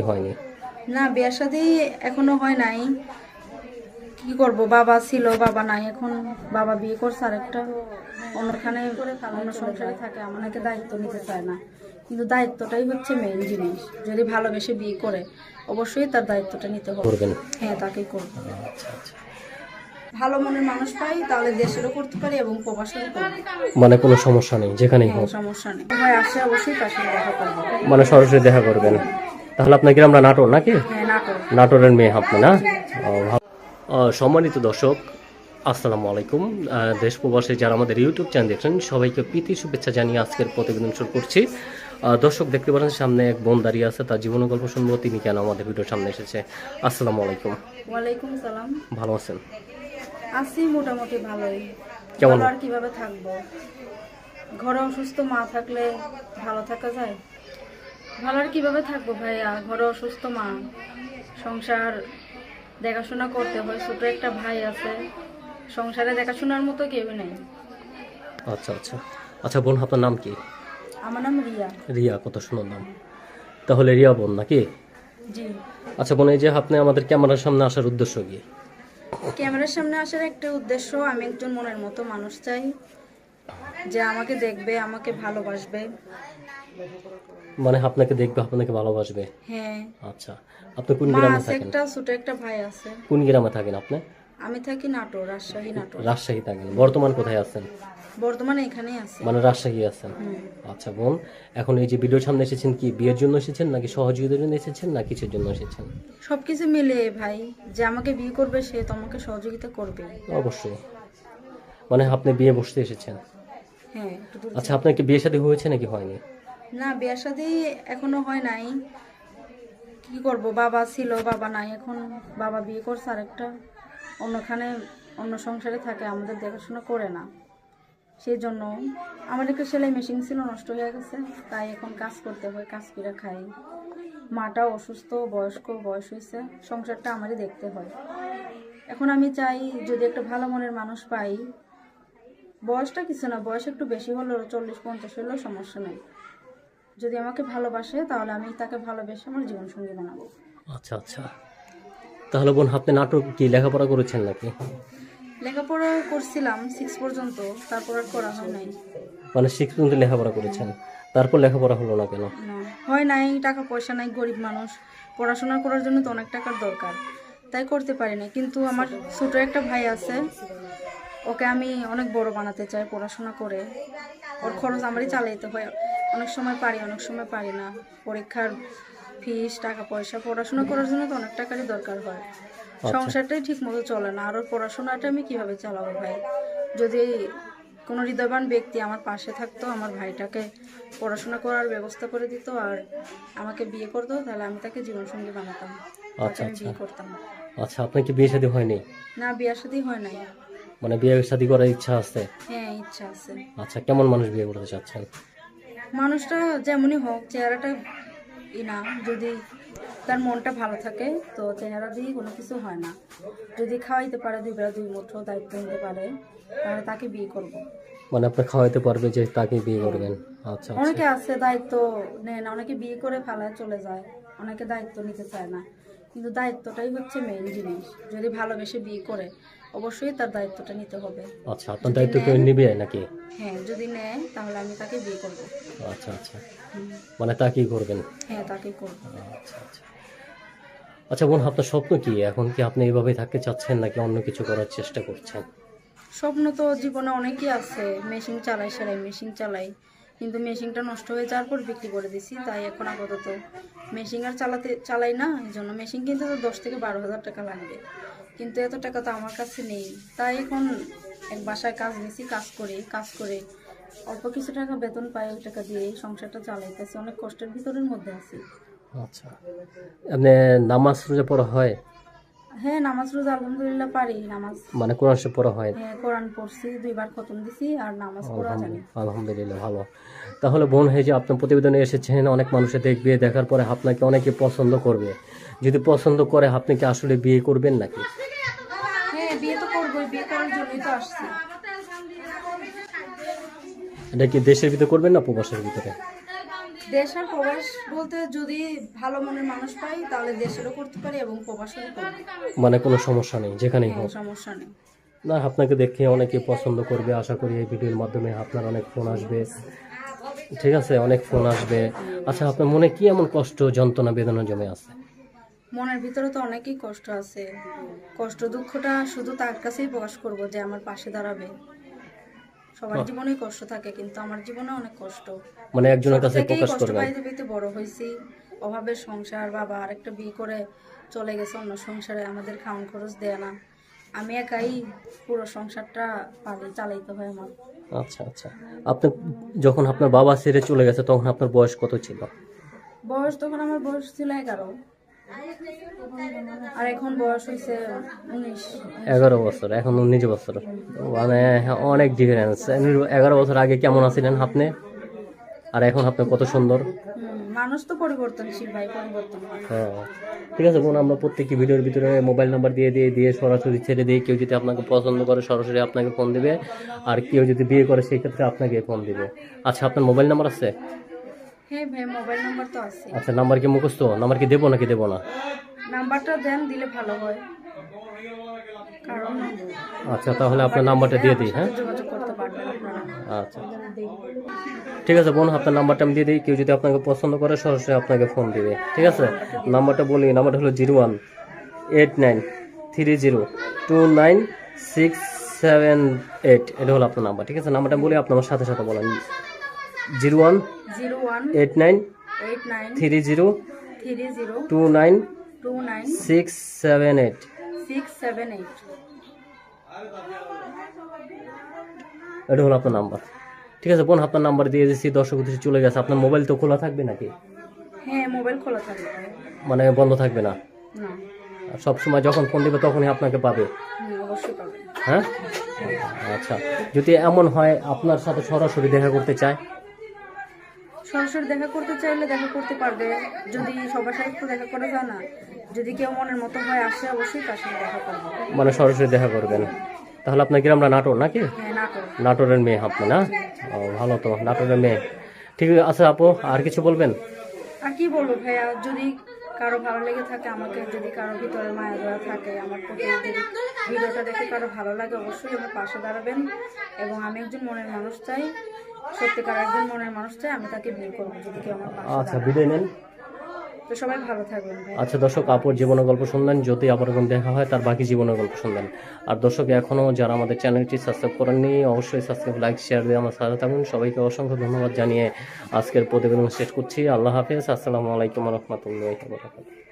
হয়নি। না বিয়ার সাথে এখনও হয় নাই। কি করব? বাবা ছিল বাবা নাই এখন। বাবা বিয়ে করছে আরেকটা। অন্যখানে অন্য সংসারে থাকে আমাকে দায়িত্ব নিতে চায় না। কিন্তু দায়িত্বটাই হচ্ছে মেইন জিনিস। যদি ভালোবেসে বিয়ে করে অবশ্যই তার দায়িত্বটা নিতে হবে। হ্যাঁ তাকেই করব। ভালো মনের মানুষ পাই তাহলে দেশেরও করতে পারি এবং প্রবাসেরও মানে কোনো সমস্যা নেই যেখানেই হ্যাঁ হোক। সমস্যা নেই। ভাই আসে অবশ্যই তার সাথে দেখা করব। মানে সরাসরি দেখা করবেন। তাহলে আপনার গ্রামটা নাটোর নাকি? হ্যাঁ নাটোরের মেয়ে আপনি না? সম্মানিত দর্শক আসসালামু আলাইকুম। দেশ প্রবাসে যারা আমাদের ইউটিউব চ্যানেল দেখছেন সবাইকে প্রীতি শুভেচ্ছা জানিয়ে আজকের প্রতিবেদন শুরু করছি। দর্শক দেখতে পারেন সামনে এক বোন দাঁড়িয়ে আছে তার জীবন গল্প শুনব তিনি কেন আমাদের ভিডিওর সামনে এসেছে। আসসালামু আলাইকুম। ওয়ালাইকুম সালাম। ভালো আছেন? আছি মোটামুটি ভালোই। কেমন? আর কীভাবে থাকব? ঘরে অসুস্থ মা থাকলে ভালো থাকা যায়? ভালো আর কীভাবে থাকব ভাইয়া? ঘরে অসুস্থ মা। সংসার দেখাশোনা করতে হয় ছোট একটা ভাই আছে। সংসারে দেখাশোনার মতো কেউ নেই। আচ্ছা আচ্ছা। আচ্ছা বোন আপনার নাম কি? আমার নাম রিয়া। রিয়া কত সুন্দর নাম। তাহলে রিয়া বোন নাকি? জি। আচ্ছা বোন এই যে আপনি আমাদের ক্যামেরার সামনে আসার উদ্দেশ্য কি? ক্যামেরার সামনে আসার একটা উদ্দেশ্য আমি একজন মনের মতো মানুষ চাই। যে আমাকে দেখবে আমাকে ভালোবাসবে। মানে আপনাকে দেখবে আপনাকে ভালোবাসবে। হ্যাঁ। আচ্ছা আপনি কোন গ্রামে আছে থাকেন? একটা ছোট একটা ভাই আছে। কোন গ্রামে থাকেন আপনি? আমি থাকি নাটোর রাজশাহী নাটোর। রাজশাহী থাকেন। বর্তমান কোথায় আছেন? বর্তমানে এখানেই আছে। মানে রাজশাহী আছেন? আচ্ছা বোন এখন এই যে ভিডিওর সামনে এসেছেন কি বিয়ের জন্য এসেছেন নাকি সহযোগিতার জন্য এসেছেন না কিছুর জন্য এসেছেন? সবকিছু মিলে ভাই যে আমাকে বিয়ে করবে সে তোমাকে সহযোগিতা করবে। অবশ্যই। মানে আপনি বিয়ে বসতে এসেছেন? হ্যাঁ আচ্ছা আপনার কি বিয়ে শাদী হয়েছে নাকি হয়নি? না বিয়ার সাথে এখনও হয় নাই। কি করব? বাবা ছিল, বাবা নাই। এখন বাবা বিয়ে করছে আরেকটা। অন্যখানে, অন্য সংসারে থাকে, আমাদের দেখাশোনা করে না। সেই জন্য আমার একটা সেলাই মেশিন ছিল, নষ্ট হয়ে গেছে। তাই এখন কাজ করতে হয়, কাজ করে খাই। মাটাও অসুস্থ, বয়স্ক, বয়স হয়েছে। সংসারটা আমারই দেখতে হয়। এখন আমি চাই, যদি একটা ভালো মনের মানুষ পাই। বয়সটা কিছু না, বয়স একটু বেশি হলেও চল্লিশ পঞ্চাশ হলেও সমস্যা নেই। যদি আমাকে ভালোবাসে তাহলে আমি তাকে ভালোবেসে আমার জীবনসঙ্গী বানাবো। আচ্ছা আচ্ছা। তাহলে বোন আপনি নাটক কি লেখাপড়া করেছেন নাকি? লেখাপড়া করছিলাম সিক্স পর্যন্ত তারপর আর করা হয় নাই। মানে সিক্স পর্যন্ত লেখাপড়া করেছেন? তারপর লেখাপড়া হলো না কেন? হয় নাই টাকা পয়সা নাই গরিব মানুষ। পড়াশোনা করার জন্য তো অনেক টাকার দরকার। তাই করতে পারি না কিন্তু আমার ছোট একটা ভাই আছে ওকে আমি অনেক বড় বানাতে চাই পড়াশোনা করে। ওর খরচ আমারই চালাইতে হয়। অনেক সময় পারি অনেক সময় পারি না। পরীক্ষার ফিস টাকা পয়সা পড়াশোনা করার জন্য তো অনেক টাকারই দরকার হয়। সংসারটাই ঠিক মতো চলে না। আর ওর পড়াশোনাটা আমি কীভাবে চালাবো ভাই? যদি কোনো হৃদয়বান ব্যক্তি আমার পাশে থাকতো আমার ভাইটাকে পড়াশোনা করার ব্যবস্থা করে দিত আর আমাকে বিয়ে করতো তাহলে আমি তাকে জীবনসঙ্গী বানাতাম। আচ্ছা, আমি আচ্ছা। বিয়ে করতাম। আচ্ছা আপনার কি বিয়ে শাদী হয়নি? না বিয়ার সাথেই হয় নাই। মানে বিয়ে শাদী করার ইচ্ছা আছে? হ্যাঁ ইচ্ছা আছে। আচ্ছা কেমন মানুষ বিয়ে করতে চাচ্ছেন? মানুষটা যেমনই হোক চেহারাটা ই না যদি তার মনটা ভালো থাকে তো চেহারা দিয়ে কোনো কিছু হয় না। যদি খাওয়াইতে পারে দুই বেলা দুই মুঠো দায়িত্ব নিতে পারে তাহলে তাকে বিয়ে করব। মানে আপনি খাওয়াইতে পারবে যে তাকে বিয়ে করবেন? আচ্ছা আচ্ছা। অনেকে আছে দায়িত্ব নেয় না অনেকে বিয়ে করে ফেলায় চলে যায় অনেকে দায়িত্ব নিতে চায় না। কিন্তু দায়িত্বটাই হচ্ছে মেইন জিনিস। যদি ভালোবেসে বিয়ে করে অবশ্যই তার দায়িত্বটা নিতে হবে। আচ্ছা আপনার দায়িত্ব কেউ নিবে নাকি? হ্যাঁ যদি নেয় তাহলে আমি তাকে বিয়ে করব। আচ্ছা আচ্ছা। মানে তাকেই করবেন? হ্যাঁ তাকেই করব। আচ্ছা আচ্ছা। আচ্ছা বোন আপনার স্বপ্ন কি? এখন কি আপনি এইভাবেই থাকতে চাচ্ছেন নাকি অন্য কিছু করার চেষ্টা করছেন? স্বপ্ন তো জীবনে অনেকই আছে। মেশিন চালাই সেলাই মেশিন চালাই। কিন্তু মেশিনটা নষ্ট হয়ে যাওয়ার পর বিক্রি করে দিছি তাই এখন আপাতত মেশিন আর চালাতে চালাই না। এই জন্য মেশিন কিনতে তো দশ থেকে বারো হাজার টাকা লাগবে। কিন্তু এত টাকা তো আমার কাছে নেই। তাই এখন এক বাসায় কাজ নিয়েছি কাজ করে কাজ করে অল্প কিছু টাকা বেতন পাই ওই টাকা দিয়ে সংসারটা চালাইতেছি। অনেক কষ্টের ভিতরের মধ্যে আছি। আচ্ছা। আপনি নামাজ রোজা পড়া হয়? হ্যাঁ নামাজ রোজা আলহামদুলিল্লাহ পারি নামাজ। মানে কোরআন শরীফ পড়া হয়? হ্যাঁ কোরআন পড়ছি দুইবার খতম দিছি আর নামাজ পড়া জানি। আলহামদুলিল্লাহ ভালো। তাহলে বোন এই যে আপনার প্রতিবেদনে এসেছেন অনেক মানুষে দেখবে দেখার পরে আপনাকে অনেকে পছন্দ করবে। যদি পছন্দ করে আপনি কি আসলে বিয়ে করবেন নাকি? হ্যাঁ বিয়ে তো করবোই বিয়ে করার জন্যই তো আসছি। এটা কি দেশের ভিতরে করবেন না প্রবাসের ভিতরে? দেশ আর প্রবাস বলতে যদি ভালো মনের মানুষ পাই তাহলে দেশেরও করতে পারি এবং প্রবাসেরও করতে মানে কোনো সমস্যা নেই যেখানেই হোক। সমস্যা নেই। না আপনাকে দেখে অনেকে পছন্দ করবে। আশা করি এই ভিডিওর মাধ্যমে আপনার অনেক ফোন আসবে। ঠিক আছে অনেক ফোন আসবে। আচ্ছা আপনার মনে কি এমন কষ্ট যন্ত্রণা বেদনা জমে আছে? মনের ভিতরে তো অনেকই কষ্ট আছে। কষ্ট দুঃখটা শুধু তার কাছেই প্রকাশ করব যে আমার পাশে দাঁড়াবে। সবার জীবনে কষ্ট থাকে কিন্তু আমার জীবনে অনেক কষ্ট। মানে একজনের কাছে প্রকাশ করবেন পাইতে পাইতে বড় হয়েছি। অভাবের সংসার বাবা আরেকটা বিয়ে করে চলে গেছে অন্য সংসারে আমাদের খাওয়ান খরচ দেয় না। আমি একাই পুরো সংসারটা পালি চালাইতে হয় আমার। আচ্ছা আচ্ছা। আপনি যখন আপনার বাবা ছেড়ে চলে গেছে তখন আপনার বয়স কত ছিল? বয়স তখন আমার বয়স ছিল এগারো। আর এখন বয়স হয়েছে উনিশ। এগারো বছর এখন উনিশ বছর। মানে অনেক ডিফারেন্স এগারো বছর আগে কেমন আছিলেন আপনি? আর এখন আপনি কত সুন্দর? মানুষ তো পরিবর্তনশীল ভাই পরিবর্তন হ্যাঁ। ঠিক আছে বোন আমরা প্রত্যেকটি ভিডিওর ভিতরে মোবাইল নাম্বার দিয়ে দিয়ে দিয়ে সরাসরি ছেড়ে দিই কেউ যদি আপনাকে পছন্দ করে সরাসরি আপনাকে ফোন দিবে। আর কেউ যদি বিয়ে করে সেই ক্ষেত্রে আপনাকে ফোন দিবে। আচ্ছা আপনার মোবাইল নাম্বার আছে? হ্যাঁ ভাই মোবাইল নাম্বার তো আছে। আচ্ছা নাম্বার কি মুখস্থ? নাম্বার কি দেবো নাকি দেবো না? নাম্বারটা দেন দিলে ভালো হয়। কারণ আচ্ছা তাহলে আপনার নাম্বারটা দিয়ে দিই হ্যাঁ? যোগাযোগ করতে পারবেন আচ্ছা। ঠিক আছে বোন আপনার নাম্বারটা আমি দিয়ে দিই। কেউ যদি আপনাকে পছন্দ করে সরাসরি আপনাকে ফোন দিবে। ঠিক আছে? নাম্বারটা বলি নাম্বারটা হলো zero one eight nine three zero two nine six seven eight এটা হলো আপনার নাম্বার ঠিক আছে? নাম্বারটা বলি আপনার সাথে সাথে বলেন। Zero one eight nine three zero two nine six seven eight এটা হলো আপনার নাম্বার। ঠিক আছে বোন আপনার নাম্বার দিয়ে দিচ্ছি দর্শক উদ্দেশ্যে চলে গেছে। আপনার মোবাইল তো খোলা থাকবে নাকি? হ্যাঁ মোবাইল খোলা থাকবে। মানে বন্ধ থাকবে না? সব সময় যখন ফোন দিবে তখনই আপনাকে পাবে। হ্যাঁ? আচ্ছা। যদি এমন হয় আপনার সাথে সরাসরি দেখা করতে চায় সরাসরি দেখা করতে চাইলে দেখা করতে পারবে। যদি সবার সাথে তো দেখা করা যায় না যদি কেউ মনের মতো হয় আসে অবশ্যই তার সাথে দেখা করব। মানে সরাসরি দেখা করবেন? তাহলে আপনার গ্রামটা নাটোর নাকি? হ্যাঁ নাটোরের মেয়ে আপনি না? ও ভালো তো নাটোরের মেয়ে। ঠিক আছে আপু আর কিছু বলবেন? আর কি বলব ভাইয়া যদি কারও ভালো লেগে থাকে আমাকে যদি কারও ভিতরে মায়া দয়া থাকে আমার ভিডিওটা দেখে কারও ভালো লাগে অবশ্যই আমার পাশে দাঁড়াবেন। এবং আমি একজন মনের মানুষ চাই। সত্যিকার একজন মনের মানুষ চাই আমি তাকে বিয়ে করব যদি কেউ আমার পাশে আচ্ছা দাঁড়ায়। বিদায় নেন। তো সবাই ভালো থাকবেন ভাই। আচ্ছা দর্শক আপুর জীবনের গল্প শুনলেন যদি আবার কোনো দেখা হয় তার বাকি জীবনের গল্প শুনলেন। আর দর্শক এখনও যারা আমাদের চ্যানেলটি সাবস্ক্রাইব করেননি অবশ্যই সাবস্ক্রাইব লাইক শেয়ার দিয়ে আমার সাথে থাকুন। সবাইকে অসংখ্য ধন্যবাদ জানিয়ে আজকের প্রতিবেদন শেষ করছি। আল্লাহ হাফেজ। আসসালামু আলাইকুম রহমতুল্লাহ